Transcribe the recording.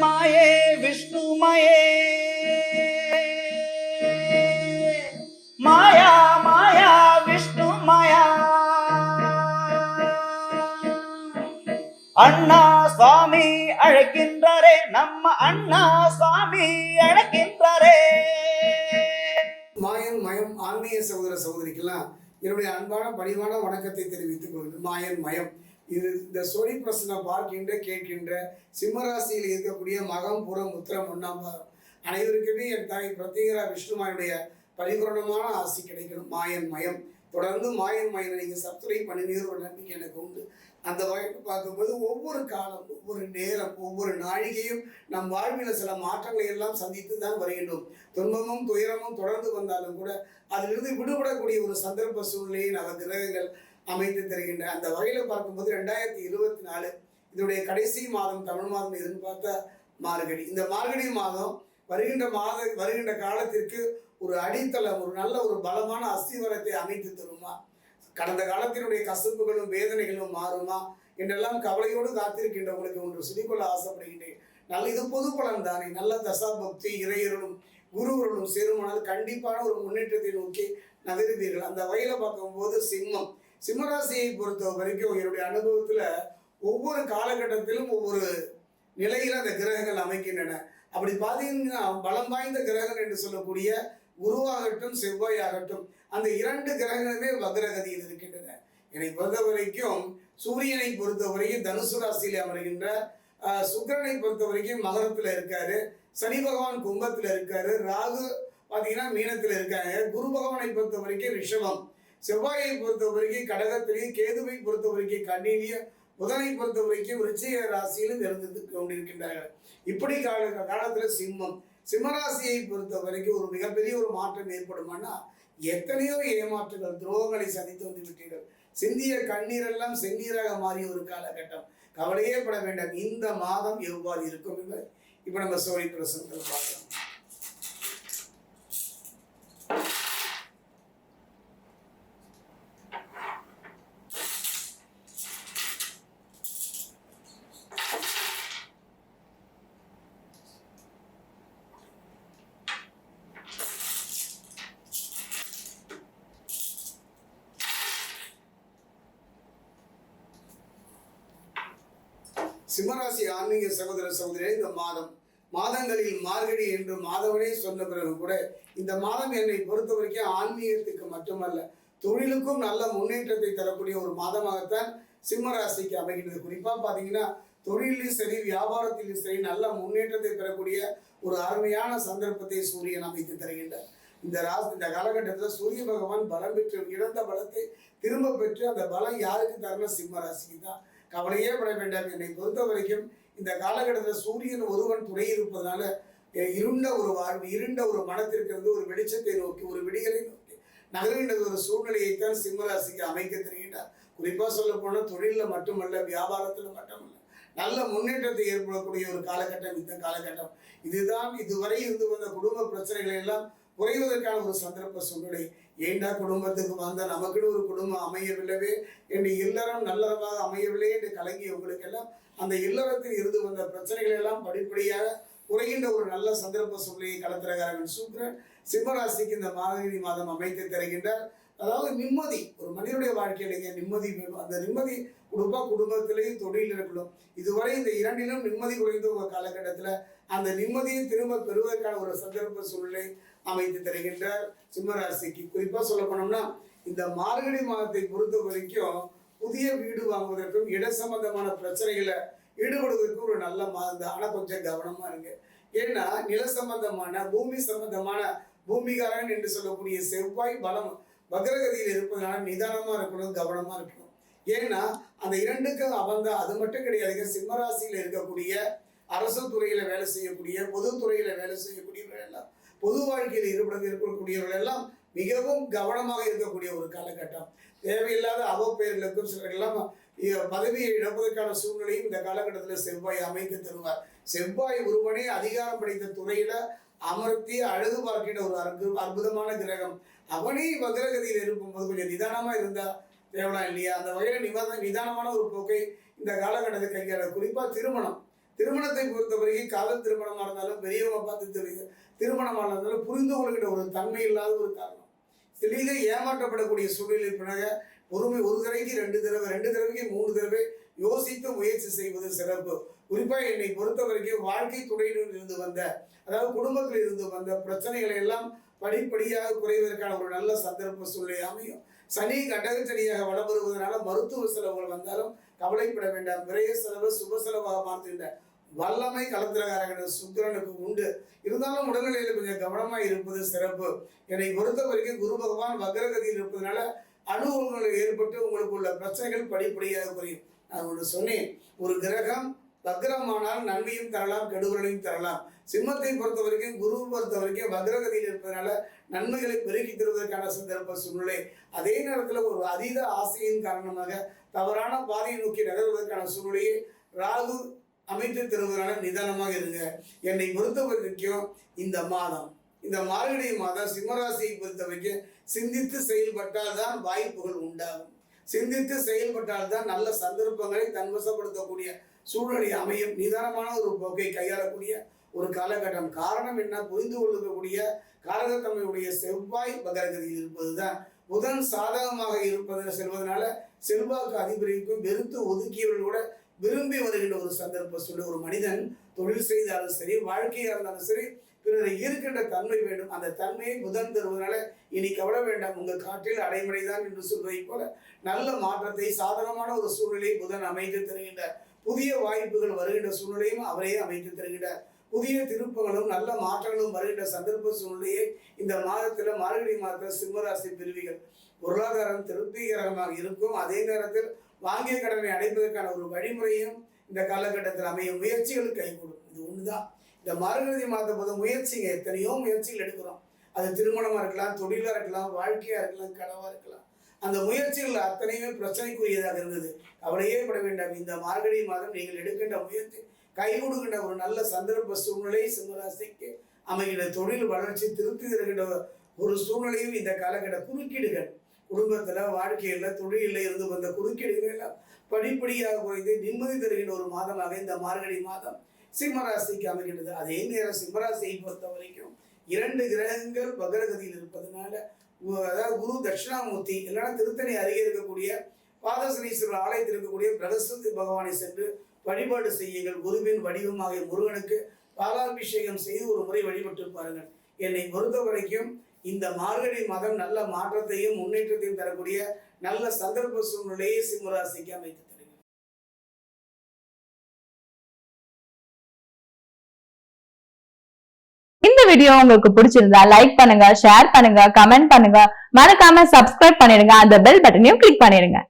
மாயே விஷ்ணுமயே. மாயா மாயா விஷ்ணு மாயா அண்ணா சுவாமி அழைக்கின்றாரே நம்ம அண்ணா சுவாமி அழைக்கின்றாரே. மாயன் மயம் ஆன்மீக சகோதர சகோதரிக்கெல்லாம் என்னுடைய அன்பான பணிவான வணக்கத்தை தெரிவித்துக் கொள்கிறேன். மாயன் மயம். இது இந்த சோனி பிரசனை பார்க்கின்ற கேட்கின்ற சிம்மராசியில் இருக்கக்கூடிய மகம் புறம் உத்திரம் ஒன்றாம் பாதம் அனைவருக்குமே என் தாய் பிரத்யேகரா விஷ்ணுமாயுடைய பரிபூரணமான ஆசி கிடைக்கணும். மாயன் மயம். தொடர்ந்து மாயன் மயனை நீங்கள் சப்ஸ்கிரைப் பண்ணினீர் ஒரு நம்பிக்கை எனக்கு உண்டு. அந்த வகையில் பார்க்கும்போது ஒவ்வொரு காலம் ஒவ்வொரு நேரம் ஒவ்வொரு நாழிகையும் நம் வாழ்வில் சில மாற்றங்களை எல்லாம் சந்தித்து தான் வருகின்றோம். துன்பமும் துயரமும் தொடர்ந்து வந்தாலும் கூட அதிலிருந்து விடுபடக்கூடிய ஒரு சந்தர்ப்ப சூழ்நிலையை நவ கிரகங்கள் அமைத்து தருகின்ற அந்த வகையில் பார்க்கும்போது ரெண்டாயிரத்தி இருபத்தி நாலு இதனுடைய கடைசி மாதம் தமிழ் மாதம் எதுன்னு பார்த்தா மார்கழி. இந்த மார்கழி மாதம் வருகின்ற மாத வருகின்ற காலத்திற்கு ஒரு அடித்தளம் ஒரு நல்ல ஒரு பலமான அஸ்திவரத்தை அமைத்து தருமா? கடந்த காலத்தினுடைய கசப்புகளும் வேதனைகளும் மாறுமா? என்றெல்லாம் கவலையோடு காத்திருக்கின்ற உங்களுக்கு ஒன்று சொல்லிக்கொள்ள ஆசைப்படுகின்றேன். நல்ல இது பொது பலன் தானே. நல்ல தசாபக்தி இறையர்களும் குருவர்களும் சேருமானால் கண்டிப்பான ஒரு முன்னேற்றத்தை நோக்கி நகருவீர்கள். அந்த வகையில் பார்க்கும்போது சிம்மம் சிம்மராசியை பொறுத்த வரைக்கும் என்னுடைய அனுபவத்தில் ஒவ்வொரு காலகட்டத்திலும் ஒவ்வொரு நிலையில் அந்த கிரகங்கள் அமைக்கின்றன. அப்படி பார்த்தீங்கன்னா பலம் வாய்ந்த கிரகங்கள் என்று சொல்லக்கூடிய குருவாகட்டும் செவ்வாயாகட்டும் அந்த இரண்டு கிரகங்களுமே வக்ரகதியில் இருக்கின்றன. என்னை பொறுத்த வரைக்கும் சூரியனை பொறுத்த வரைக்கும் தனுசு ராசியில் அமர்கின்ற சுக்கரனை சுக்கிரனை பொறுத்த வரைக்கும் மகரத்தில் இருக்காரு. சனி பகவான் கும்பத்தில் இருக்காரு. ராகு பார்த்தீங்கன்னா மீனத்தில் இருக்காங்க. குரு பகவானை பொறுத்த வரைக்கும் ரிஷபம். செவ்வாயை பொறுத்த வரைக்கும் கடகத்திலையும் கேதுவை பொறுத்த வரைக்கும் கண்ணிலையும் புதனை பொறுத்த வரைக்கும் விருச்சிக ராசியிலும் இருந்து கொண்டிருக்கின்றார்கள். இப்படி கால காலத்துல சிம்மம். சிம்மராசியை பொறுத்த வரைக்கும் ஒரு மிகப்பெரிய ஒரு மாற்றம் ஏற்படுமானா எத்தனையோ ஏமாற்றுகள் துரோகங்களை சந்தித்து வந்து விட்டீர்கள். சிந்திய கண்ணீரெல்லாம் செந்நீராக மாறிய ஒரு காலகட்டம். கவலையே பட வேண்டாம். இந்த மாதம் எவ்வாறு இருக்கும் என்பதை இப்ப நம்ம சோழி பிரசனத்தில் பார்க்கலாம். சிம்மராசி ஆன்மீக சகோதர சகோதரியே இந்த மாதம் மாதங்களில் மார்கழி என்று மாதவனே சொன்ன பிறகு கூட இந்த மாதம் என்னை பொறுத்த வரைக்கும் ஆன்மீகத்துக்கு மட்டுமல்ல தொழிலுக்கும் நல்ல முன்னேற்றத்தை தரக்கூடிய ஒரு மாதமாகத்தான் சிம்மராசிக்கு அமைகின்றது. அமைகிறது பார்த்தீங்கன்னா பாத்தீங்கன்னா தொழிலும் சரி வியாபாரத்திலும் சரி நல்ல முன்னேற்றத்தை பெறக்கூடிய ஒரு அருமையான சந்தர்ப்பத்தை சூரியன் அமைத்து தருகின்றார். இந்த ராசி இந்த காலகட்டத்தில் சூரிய பகவான் பலம் பெற்று இழந்த பலத்தை திரும்ப பெற்று அந்த பலம் யாருக்கு தரணும்? சிம்ம ராசிக்கு தான். கவலையே பட வேண்டாம் என்னை பொறுத்த வரைக்கும் இந்த காலகட்டத்தில் சூரியன் ஒருவன் துணை இருப்பதனால இருண்ட ஒரு வாழ்வு இருண்ட ஒரு மனத்திற்கு இருந்து ஒரு வெளிச்சத்தை நோக்கி ஒரு விடிகளை நோக்கி நகர்கின்ற ஒரு சூழ்நிலையைத்தான் சிம்மராசிக்கு அமைக்க தெரிகின்றார். குறிப்பாக சொல்ல போனால் தொழிலில் மட்டுமல்ல வியாபாரத்தில் மட்டுமல்ல நல்ல முன்னேற்றத்தை ஏற்படக்கூடிய ஒரு காலகட்டம் இந்த காலகட்டம். இதுதான் இதுவரை இருந்து வந்த குடும்ப பிரச்சனைகளை எல்லாம் குறைவதற்கான ஒரு சந்தர்ப்ப சூழ்நிலை. ஏண்டா குடும்பத்துக்கு வந்த நமக்குன்னு ஒரு குடும்பம் அமையவில்லைவே என்று இல்லறம் நல்லறமாக அமையவில்லை என்று கலங்கிய உங்களுக்கெல்லாம் அந்த இல்லறத்தில் இருந்து வந்த பிரச்சனைகள் எல்லாம் படிப்படியாக குறைகின்ற ஒரு நல்ல சந்தர்ப்ப சூழ்நிலையை கலத்திரகாரன் சூக்ரன் சிம்மராசிக்கு இந்த மாதவி மாதம் அமைத்து தருகின்றார். அதாவது நிம்மதி ஒரு மனிதனுடைய வாழ்க்கையிலேயே நிம்மதி வேணும். அந்த நிம்மதி குடும்ப குடும்பத்திலேயும் தொழில் இருக்கணும். இதுவரை இந்த இரண்டிலும் நிம்மதி குறைந்த ஒரு காலகட்டத்தில் அந்த நிம்மதியை திரும்ப பெறுவதற்கான ஒரு சந்தர்ப்ப சூழ்நிலை அமைத்து தருகின்றார். சிம்மராசிக்கு குறிப்பாக சொல்ல போனோம்னா இந்த மார்கழி மாதத்தை பொறுத்த வரைக்கும் புதிய வீடு வாங்குவதற்கும் இட சம்பந்தமான பிரச்சனைகளை ஈடுபடுவதற்கும் ஒரு நல்ல மாதம் தான். ஆனால் கொஞ்சம் கவனமாக இருங்க. ஏன்னா நில சம்பந்தமான பூமி சம்பந்தமான பூமிகாரன் என்று சொல்லக்கூடிய செவ்வாய் பலம் வக்ரகதியில் இருப்பதனால நிதானமாக இருக்கணும் கவனமாக இருக்கணும். ஏன்னா அந்த இரண்டுக்கும் அவந்த அது மட்டும் கிடையாதுங்க. சிம்மராசியில் இருக்கக்கூடிய அரசு துறையில் வேலை செய்யக்கூடிய பொதுத்துறையில் வேலை செய்யக்கூடியவர்கள் எல்லாம் பொது வாழ்க்கையில் ஈடுபட இருக்கக்கூடியவர்கள் எல்லாம் மிகவும் கவனமாக இருக்கக்கூடிய ஒரு காலகட்டம். தேவையில்லாத அவப்பெயர்களுக்கும் சிலரெல்லாம் பதவியை இழப்பதற்கான சூழ்நிலையும் இந்த காலகட்டத்தில் செவ்வாய் அமைத்து தருவார். செவ்வாய் ஒருவனே அதிகாரம் படைத்த துறையில அமர்த்தி அழகு பார்க்கின்ற ஒரு அற்பு அற்புதமான கிரகம். அவனே வக்ரகதியில் இருக்கும்போது கொஞ்சம் நிதானமாக இருந்தா தேவலாம் இல்லையா? அந்த வகையில் நிவாத நிதானமான ஒரு போக்கை இந்த காலகட்டத்தை கையாள குறிப்பாக திருமணம். திருமணத்தை பொறுத்தவரைக்கும் காதல் திருமணமாக இருந்தாலும் பெரியவங்க பார்த்து தெரியுங்க திருமணமாக இருந்தாலும் புரிந்து கொள்கிற ஒரு தன்மை இல்லாத ஒரு காரணம். திடீர்னு ஏமாற்றப்படக்கூடிய சூழ்நிலை பிறகு பொறுமை ஒரு தடவைக்கு ரெண்டு தடவை ரெண்டு தடவைக்கு மூணு தடவை யோசித்து முயற்சி செய்வது சிறப்பு. குறிப்பாக என்னை பொறுத்த வரைக்கும் வாழ்க்கை துறையினர் இருந்து வந்த அதாவது குடும்பத்தில் இருந்து வந்த பிரச்சனைகளை எல்லாம் படிப்படியாக குறைவதற்கான ஒரு நல்ல சந்தர்ப்ப சூழ்நிலை அமையும். சனி கடகச்சனியாக வளம் வருவதனால மருத்துவ செலவுகள் வந்தாலும் கவலைப்பட வேண்டாம். விரைய செலவு சுப செலவாக மாற்றுகின்ற வல்லமை கலந்திரகாரகன சுக்கரனுக்கு உண்டு. இருந்தாலும் உடல்நிலையில் கொஞ்சம் கவனமாக இருப்பது சிறப்பு. என்னை பொறுத்த வரைக்கும் குரு பகவான் வக்ரகதியில் இருப்பதனால அனுபவங்கள் ஏற்பட்டு உங்களுக்கு உள்ள பிரச்சனைகள் படிப்படியாக குறையும். நான் ஒன்று சொன்னேன். ஒரு கிரகம் வக்ரமானால் நன்மையும் தரலாம் கெடுதலையும் தரலாம். சிம்மத்தை பொறுத்த வரைக்கும் குரு பொறுத்த வரைக்கும் வக்ரகதியில் இருப்பதனால நன்மைகளை பெருக்கி தருவதற்கான சந்தர்ப்ப சூழ்நிலை. அதே நேரத்தில் ஒரு அதீத ஆசையின் காரணமாக தவறான பாதையை நோக்கி நகர்வதற்கான சூழ்நிலையை ராகு அமைத்து தருவதனால நிதானமாக இருங்க. என்னை பொறுத்த வரைக்கும் இந்த மாதம் இந்த மார்கழி மாதம் சிம்மராசியை பொறுத்த வரைக்கும் சிந்தித்து செயல்பட்டால் தான் வாய்ப்புகள் உண்டாகும். சிந்தித்து செயல்பட்டால் தான் நல்ல சந்தர்ப்பங்களை தன்வசப்படுத்தக்கூடிய சூழ்நிலை அமையும். நிதானமான ஒரு போக்கை கையாளக்கூடிய ஒரு காலகட்டம். காரணம் என்ன? புரிந்து கொள்ளக்கூடிய காரகத்தன்மையுடைய செவ்வாய் பகரகதியில் இருப்பதுதான். புதன் சாதகமாக இருப்பது செல்வதனால செல்வாக்கு அதிபரிக்கும் வெறுத்து ஒதுக்கியவர்களோட விரும்பி வருகின்ற ஒரு சந்தர்ப்ப சொல்லி ஒரு மனிதன் தொழில் செய்தாலும் சரி வாழ்க்கையாக இருந்தாலும் சரி பிறரை ஈர்க்கின்ற தன்மை வேண்டும். அந்த தன்மையை புதன் தருவதனால இனி கவலை வேண்டாம். உங்கள் காற்றில் அடைமுறைதான் என்று சொல்வதை போல நல்ல மாற்றத்தை சாதகமான ஒரு சூழ்நிலையை புதன் அமைத்து தருகின்றார் புதிய வாய்ப்புகள் வருகின்ற சூழ்நிலையும் அவரே அமைத்து தருகின்றார் புதிய திருப்பங்களும் நல்ல மாற்றங்களும் வருகின்ற சந்தர்ப்ப சூழ்நிலையை இந்த மாதத்தில் மார்கழி மாதத்தில் சிம்மராசி பிரிவிகள் பொருளாதாரம் திருப்திகரமாக இருக்கும். அதே நேரத்தில் வாங்கிய கடனை அடைப்பதற்கான ஒரு வழிமுறையும் இந்த காலகட்டத்தில் அமைய முயற்சிகள் கைகூடும் இது ஒண்ணுதான். இந்த மறுநிதி மாதம் போது முயற்சிங்க. எத்தனையோ முயற்சிகள் எடுக்கிறோம். அது திருமணமாக இருக்கலாம் தொழிலாக இருக்கலாம் வாழ்க்கையாக இருக்கலாம் கனவாக இருக்கலாம். அந்த முயற்சிகள் அத்தனையுமே பிரச்சனைக்குரியதாக இருந்தது. கவலையே பட வேண்டாம். இந்த மார்கழி மாதம் நீங்கள் எடுக்கின்ற முயற்சி கை கொடுக்கின்ற ஒரு நல்ல சந்தர்ப்ப சூழ்நிலை சிம்மராசிக்கு அமைகின்ற தொழில் வளர்ச்சி திருப்தி தருகின்ற ஒரு சூழ்நிலையும் இந்த காலகட்ட குறுக்கீடுகள். குடும்பத்தில் வாழ்க்கையில் தொழிலில் இருந்து வந்த குறுக்கீடுகள் எல்லாம் படிப்படியாக குறைந்து நிம்மதி தருகின்ற ஒரு மாதமாக இந்த மார்கழி மாதம் சிம்மராசிக்கு அமைகின்றது. அதே நேரம் சிம்மராசியை பொறுத்த வரைக்கும் இரண்டு கிரகங்கள் பகரகதியில் இருப்பதனால அதாவது குரு தட்சிணாமூர்த்தி இல்லைன்னா திருத்தணி அருகே இருக்கக்கூடிய பாதசனீஸ்வரர் ஆலயத்தில் இருக்கக்கூடிய பிரகஸ்பதி பகவானை சென்று வழிபாடு செய்யுங்கள். குருவின் வடிவமாகிய முருகனுக்கு பாலாபிஷேகம் செய்து ஒரு முறை வழிபட்டு பாருங்கள். என்னை பொறுத்த வரைக்கும் இந்த மார்கழி மாதம் நல்ல மாற்றத்தையும் முன்னேற்றத்தையும் தரக்கூடிய நல்ல சந்தர்ப்ப சூழ்நிலையை சிம்மராசிக்கு அமைத்து தருகிறது. இந்த வீடியோ உங்களுக்கு பிடிச்சிருந்தா லைக் பண்ணுங்க ஷேர் பண்ணுங்க கமெண்ட் பண்ணுங்க. மறக்காம சப்ஸ்கிரைப் பண்ணிடுங்க. அந்த பெல் பட்டனையும் கிளிக் பண்ணிடுங்க.